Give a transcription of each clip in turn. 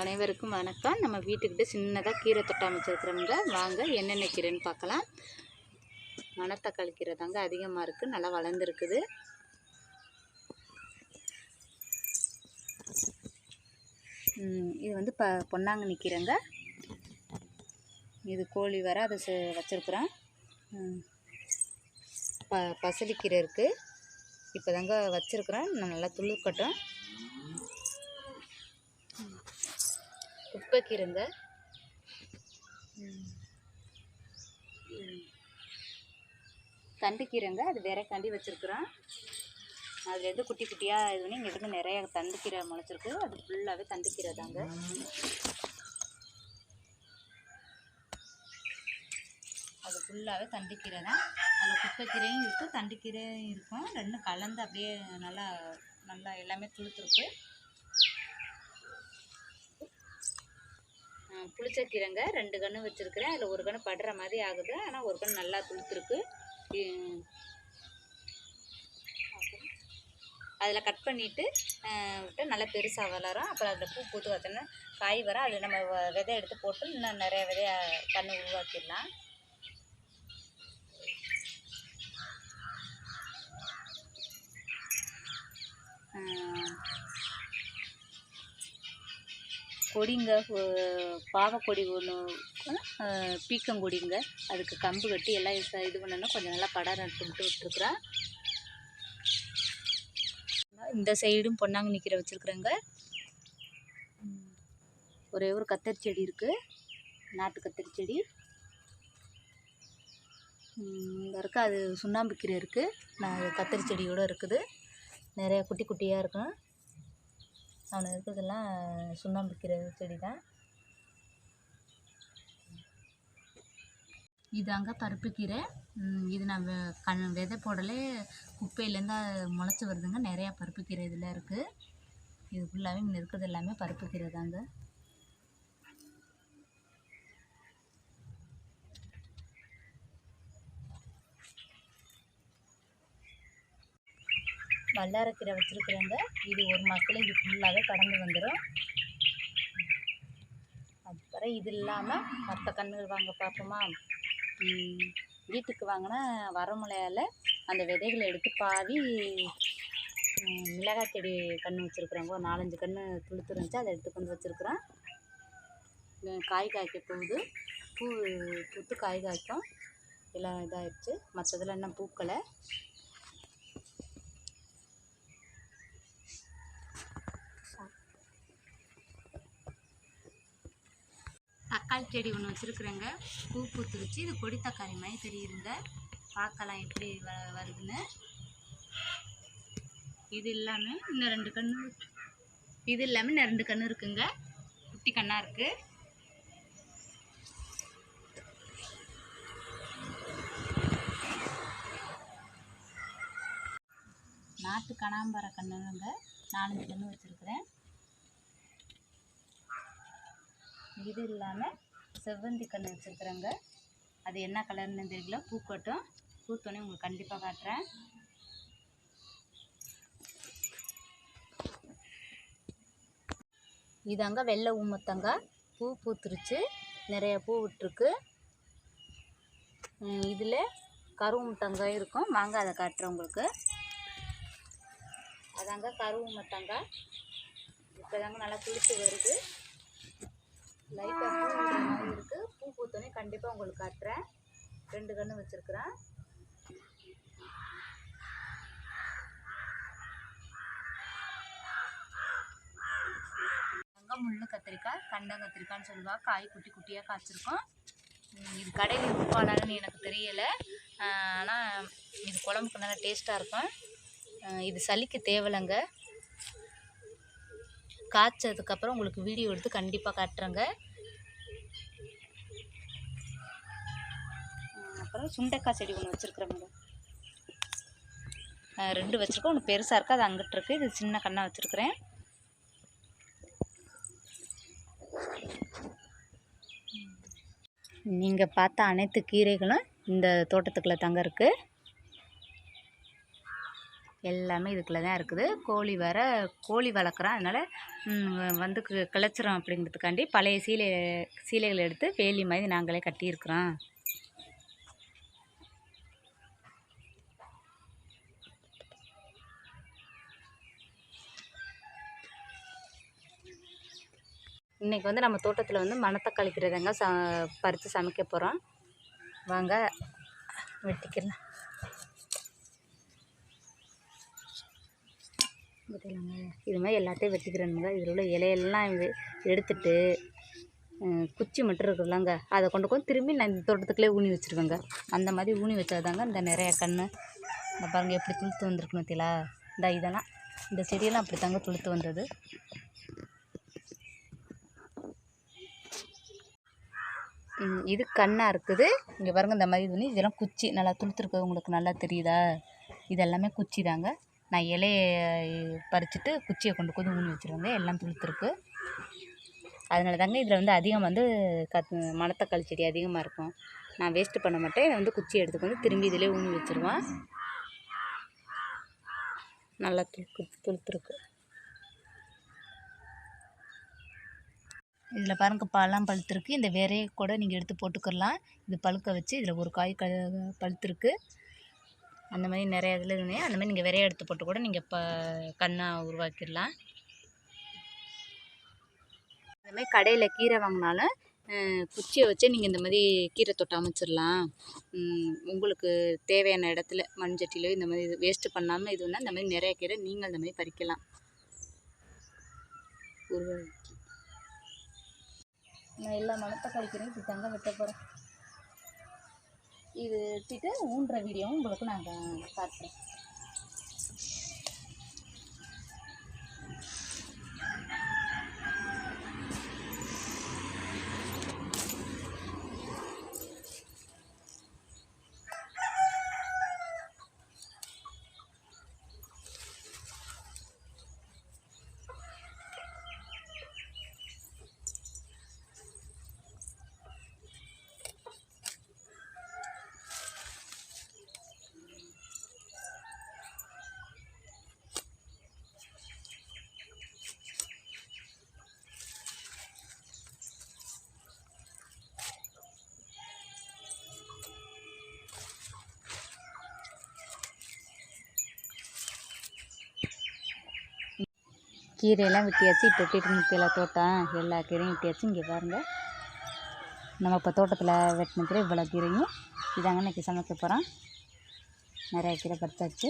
அனைவருக்கும் வணக்கம். நம்ம வீட்டுக்கிட்ட சின்னதாக கீரை தொட்டை அமைச்சிருக்கிறவங்க வாங்க என்னென்ன கீரைன்னு பார்க்கலாம். மணத்தக்காளி கீரை தாங்க அதிகமாக இருக்குது நல்லா வளர்ந்துருக்குது. இது வந்து ப பொன்னாங்கண்ணி கீரைங்க. இது கோழி வர அதை வச்சுருக்குறோம். ப பசலிக்கீரை இருக்குது இப்போ தாங்க வச்சுருக்குறேன் நல்லா துளுக்கட்டும். குப்பைக்கீரைங்க தண்டுக்கீரைங்க அது வேற கண்டி வச்சுருக்குறோம். அதுலேருந்து குட்டி குட்டியாக இது பண்ணி இங்கே நிறைய தண்டுக்கீரை முளைச்சிருக்கு. அது ஃபுல்லாகவே தண்டுக்கீரை தாங்க. அது ஃபுல்லாகவே தண்டுக்கீரை தான். அதில் குப்பைக்கீரையும் இருக்குது தண்டுக்கீரையும் இருக்கும். ரெண்டும் கலந்து அப்படியே நல்லா நல்லா எல்லாமே துளுத்துருக்கு. புளிச்சக்கீரைங்க ரெண்டு கன்று வச்சுருக்கிறேன். அதில் ஒரு கன்று படுற மாதிரி ஆகுது. ஆனால் ஒரு கன்று நல்லா துளுத்துருக்கு. அதில் கட் பண்ணிவிட்டு விட்டு நல்லா பெருசாக வளரும். அப்புறம் அதில் பூ பூத்து பார்த்தோன்னா காய் வரும். அதில் நம்ம வ- விதை எடுத்து போட்டு இன்னும் நிறைய விதைய கன்று உருவாக்கிடலாம். ஆஹ் கொடிங்க பாவக்கொடி ஒன்று பீக்கங்கொடிங்க. அதுக்கு கம்பு கட்டி எல்லாம் இது இது பண்ணணும் கொஞ்சம் நல்லா படம் நட்டு விட்டு விட்டுருக்குறேன் இந்த சைடும் பொன்னாங்க நிற்கிற வச்சுருக்குறேங்க. ஒரே ஒரு கத்தரி செடி இருக்குது நாட்டு கத்தரி செடி. இங்கே இருக்க அது சுண்ணாம்பு கீரை இருக்குது நான் கத்தரி செடியோடு இருக்குது. நிறையா குட்டி குட்டியாக இருக்கும். அவனை இருக்கிறதெல்லாம் சுண்ணாம்பு கீரை செடி தான் இதாங்க பருப்பு கீரை. இது நான் வெ- கண் விதை போடலே குப்பையிலேருந்து முளைச்சி வருதுங்க. நிறையா பருப்பு கீரை இதில் இருக்குது இது ஃபுல்லாகவே இங்கே இருக்கிறது எல்லாமே பருப்பு கீரை தாங்க. வல்லாரக்கீரை வச்சுருக்குறேங்க இது ஒரு மாதத்துல இது ஃபுல்லாகவே கடந்து வந்துடும் அதுக்கப்புறம் இது இல்லாமல் மற்ற கன்றுகள் வாங்க பார்ப்போமா வீட்டுக்கு வாங்கினா வரமுலையால் அந்த விதைகளை எடுத்து பாவி மிளகாய் செடி கன்று வச்சுருக்குறாங்க ஒரு நாலஞ்சு கன்று துளுத்து இருந்துச்சு அதை எடுத்து கொண்டு வச்சுருக்குறேன் காய் காய்க்க போகுது. பூ பூத்து காய் காய்க்கும். எல்லாம் இதாகிடுச்சு மற்றதெல்லாம் இன்னும் பூக்களை தக்காளி செடி ஒன்று வச்சுருக்குறேங்க. பூ பூத்துருச்சு இது கொடி தக்காளி மாதிரி தெரியுதுங்க. பார்க்கலாம் எப்படி வ வருதுன்னு. இது இல்லாமல் இன்னும் ரெண்டு கன்று இது இல்லாமல் இன்னும் ரெண்டு கன்று இருக்குங்க. குட்டி கண்ணாக இருக்குது நாட்டு கனாம்பர கன்றுங்க நாலஞ்சு கன்று வச்சுருக்குறேன். இது இல்லாமல் செவ்வந்தி கன்று வச்சுருக்குறேங்க. அது என்ன கலர்னு தெரியல. பூக்கட்டும் பூத்தோன்னே உங்களுக்கு கண்டிப்பாக காட்டுறேன். இதாங்க வெள்ளை ஊமத்தங்க. பூ பூத்துருச்சு. நிறைய பூ விட்டுருக்கு. இதில் கருவுமத்தங்காய் இருக்கும். வாங்க அதை காட்டுறேன் உங்களுக்கு. அதாங்க கருவுமத்தங்காய் இப்போ தாங்க நல்லா குளித்து வருது. லைட்டாக பூ மாதிரி இருக்குது பூ பூத்தோடனே கண்டிப்பாக உங்களுக்கு காட்டுறேன். ரெண்டு கன்று வச்சுருக்குறேன். முள்ளு கத்திரிக்காய் கண்டம் கத்திரிக்காய்னு சொல்லுவாள் காய் குட்டி குட்டியாக காய்ச்சிருக்கோம். இது கடையில் இருப்பாளான்னு எனக்கு தெரியலை. ஆனால் இது குழம்புக்கு நல்லா டேஸ்ட்டாக இருக்கும். இது சளிக்கு தேவலைங்க. காய்ச்சதுக்கப்புறம் உங்களுக்கு வீடியோ எடுத்து கண்டிப்பாக காட்டுறேங்க. அப்புறம் சுண்டைக்காய் செடி ஒன்று வச்சுருக்குறேங்க. ரெண்டு வச்சுருக்கோம். ஒன்று பெருசாக இருக்குது அது அங்கிட்டு இருக்குது இது சின்ன கண்ணாக வச்சுருக்குறேன். நீங்கள் பார்த்த அனைத்து கீரைகளும் இந்த தோட்டத்துக்குள்ளே தாங்க இருக்குது எல்லாமே இதுக்குள்ளே தான் இருக்குது. கோழி வேறு கோழி வளர்க்குறோம் அதனால் வந்து கிளச்சிரும் அப்படிங்கிறதுக்காண்டி பழைய சீலை சீலைகளை எடுத்து வேலி மாதிரி நாங்களே கட்டியிருக்கிறோம். இன்றைக்கி வந்து நம்ம தோட்டத்தில் வந்து மணத்தக்காளி கீரைதாங்க ச பறித்து சமைக்க போகிறோம் வாங்க வெட்டிக்கலாம் வெட்டிக்கலாங்க இது மாதிரி எல்லாத்தையும் வெட்டிக்கிறேனுங்க. இதில் உள்ள இலையெல்லாம் எடுத்துட்டு குச்சி மட்டும் இருக்குல்லங்க. அதை கொண்டு கொண்டு திரும்பி நான் இந்த தோட்டத்துக்குள்ளே ஊனி வச்சுருவேங்க. அந்த மாதிரி ஊனி வச்சாதாங்க இந்த நிறைய கன்று இந்த பாருங்கள் எப்படி துளுத்து வந்திருக்கணும் பார்த்தீங்களா இந்த இதெல்லாம் இந்த செடியெல்லாம் அப்படி தாங்க துளுத்து வந்தது. இது கண்ணாக இருக்குது. இங்கே பாருங்க இந்த மாதிரி துணி இதெல்லாம் குச்சி. நல்லா துளுத்துருக்கு உங்களுக்கு நல்லா தெரியுதா? இது எல்லாமே குச்சி தாங்க நான் இலைய பறிச்சுட்டு குச்சியை கொண்டு கொண்டு ஊனி வச்சுருவேங்க. எல்லாம் துளுத்துருக்கு. அதனால தாங்க இதில் வந்து அதிகம் வந்து கத் மணத்தக்காளி செடி அதிகமாக இருக்கும். நான் வேஸ்ட்டு பண்ண மாட்டேன். இதை வந்து குச்சியை எடுத்துக்கொண்டு திரும்பி இதிலே ஊனி வச்சுருவேன். நல்லா துளுக்கு துளுத்துருக்கு. இதில் பாருங்கள் பழம் பழுத்திருக்கு. இந்த வேறையை கூட நீங்கள் எடுத்து போட்டுக்கலாம் இது பழுக்க வச்சு இதில் ஒரு காய் க பழுத்திருக்கு. அந்த மாதிரி நிறைய இதில் இருந்தே அந்த மாதிரி நீங்கள் விரைய எடுத்து போட்டு கூட நீங்கள் இப்போ கண்ணாக உருவாக்கிடலாம். இந்த மாதிரி கடையில் கீரை வாங்கினாலும் குச்சியை வச்சு நீங்கள் இந்த மாதிரி கீரை தொட்டு அமைச்சிடலாம். உங்களுக்கு தேவையான இடத்துல மண் சட்டியிலோ இந்த மாதிரி இது வேஸ்ட்டு பண்ணாமல் இது இந்த மாதிரி நிறைய கீரை நீங்கள் இந்த மாதிரி பறிக்கலாம். உருவா நான் எல்லா மனத்தை கழிக்கிறேன் இப்படி தங்க வெட்ட போகிறேன் இது வெட்டிட்டு ஊன்ற வீடியோவும் உங்களுக்கு நாங்கள் காட்டுறேன். கீரையெல்லாம் வெட்டியாச்சு. இப்போ எப்படி தோட்டம்? எல்லா கீரையும் வெட்டியாச்சு. இங்கே பாருங்கள் நம்ம இப்போ தோட்டத்தில் வெட்டின கீரை இவ்வளோ கீரையும். இதாங்க இன்றைக்கி சமைக்க போகிறோம் நிறையா கீரை பறிச்சாச்சு.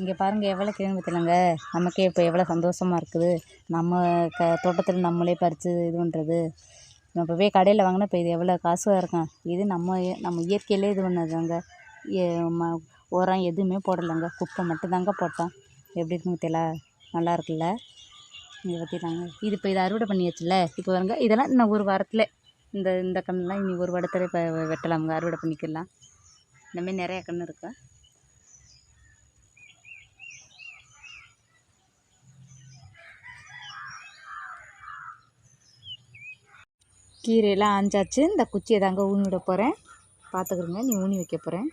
இங்கே பாருங்கள் எவ்வளோ கீரைன்னு பார்த்துலங்க நமக்கே இப்போ எவ்வளோ சந்தோஷமாக இருக்குது. நம்ம க தோட்டத்தில் நம்மளே பறித்து இது பண்ணுறது நம்ம போய் கடையில் வாங்கினா இப்போ இது எவ்வளோ காசுவாக இருக்கும். இது நம்ம நம்ம இயற்கையிலே இது பண்ணதாங்க ஏ- ம- உரம் எதுவுமே போடலைங்க. குப்பை மட்டும்தாங்க போட்டோம். எப்படி இருக்குங்க தெரியல. நல்லா இருக்குல்ல. இதை பற்றி தாங்க. இது இப்போ இதை அறுவடை பண்ணியாச்சுல்ல. இப்போ வருங்க இதெல்லாம் இன்னும் ஒரு வாரத்தில் இந்த இந்த கண்ணெலாம் இனி ஒரு வாரத்தில் இப்போ வெட்டலாமுங்க. அறுவடை பண்ணிக்கலாம். இந்தமாரி நிறையா நிறைய கன்று இருக்கு. கீரையெல்லாம் ஆஞ்சாச்சு இந்த குச்சியை தாங்க ஊனி விட போகிறேன் பார்த்துக்குறேங்க நீ ஊனி வைக்க போகிறேன்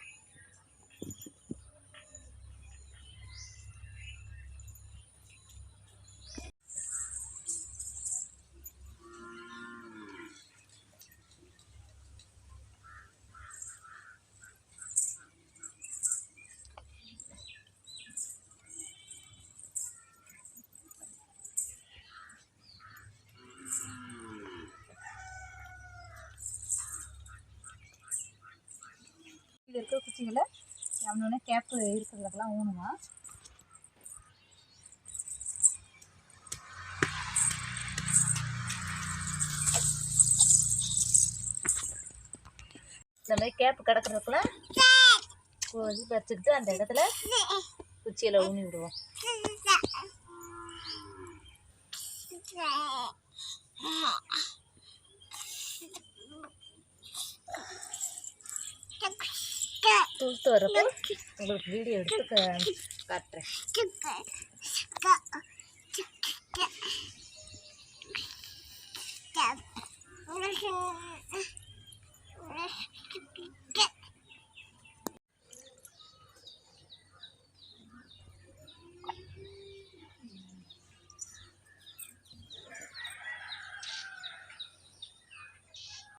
இது குச்சிகளை அவனோட கேப்பு இருக்கிறதுக்கெல்லாம் ஊனுவான் இந்த மாதிரி கேப்பு கிடக்கிறதுக்குள்ள வச்சுக்கிட்டு அந்த இடத்துல குச்சியில் ஊனி விடுவோம். துளுத்து வரப்போ உங்களுக்கு வீடியோ எடுத்து காட்டுறேன்.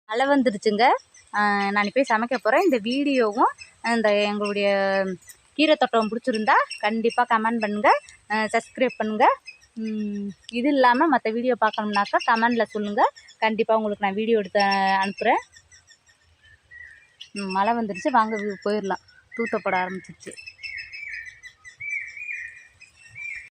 மழை வந்துருச்சுங்க. ஆஹ் நான் போய் சமைக்க போகிறேன் இந்த வீடியோவும் இந்த எங்களுடைய கீரை தோட்டம் பிடிச்சிருந்தா கண்டிப்பாக கமெண்ட் பண்ணுங்கள் சப்ஸ்கிரைப் பண்ணுங்கள் இது இல்லாமல் மற்ற வீடியோ பார்க்கணும்னாக்கா கமெண்டில் சொல்லுங்கள் கண்டிப்பாக உங்களுக்கு நான் வீடியோ எடுத்து அனுப்புகிறேன் மழை வந்துடுச்சு வாங்க போயிடலாம். தூத்தப்பட ஆரம்பிச்சிருச்சு.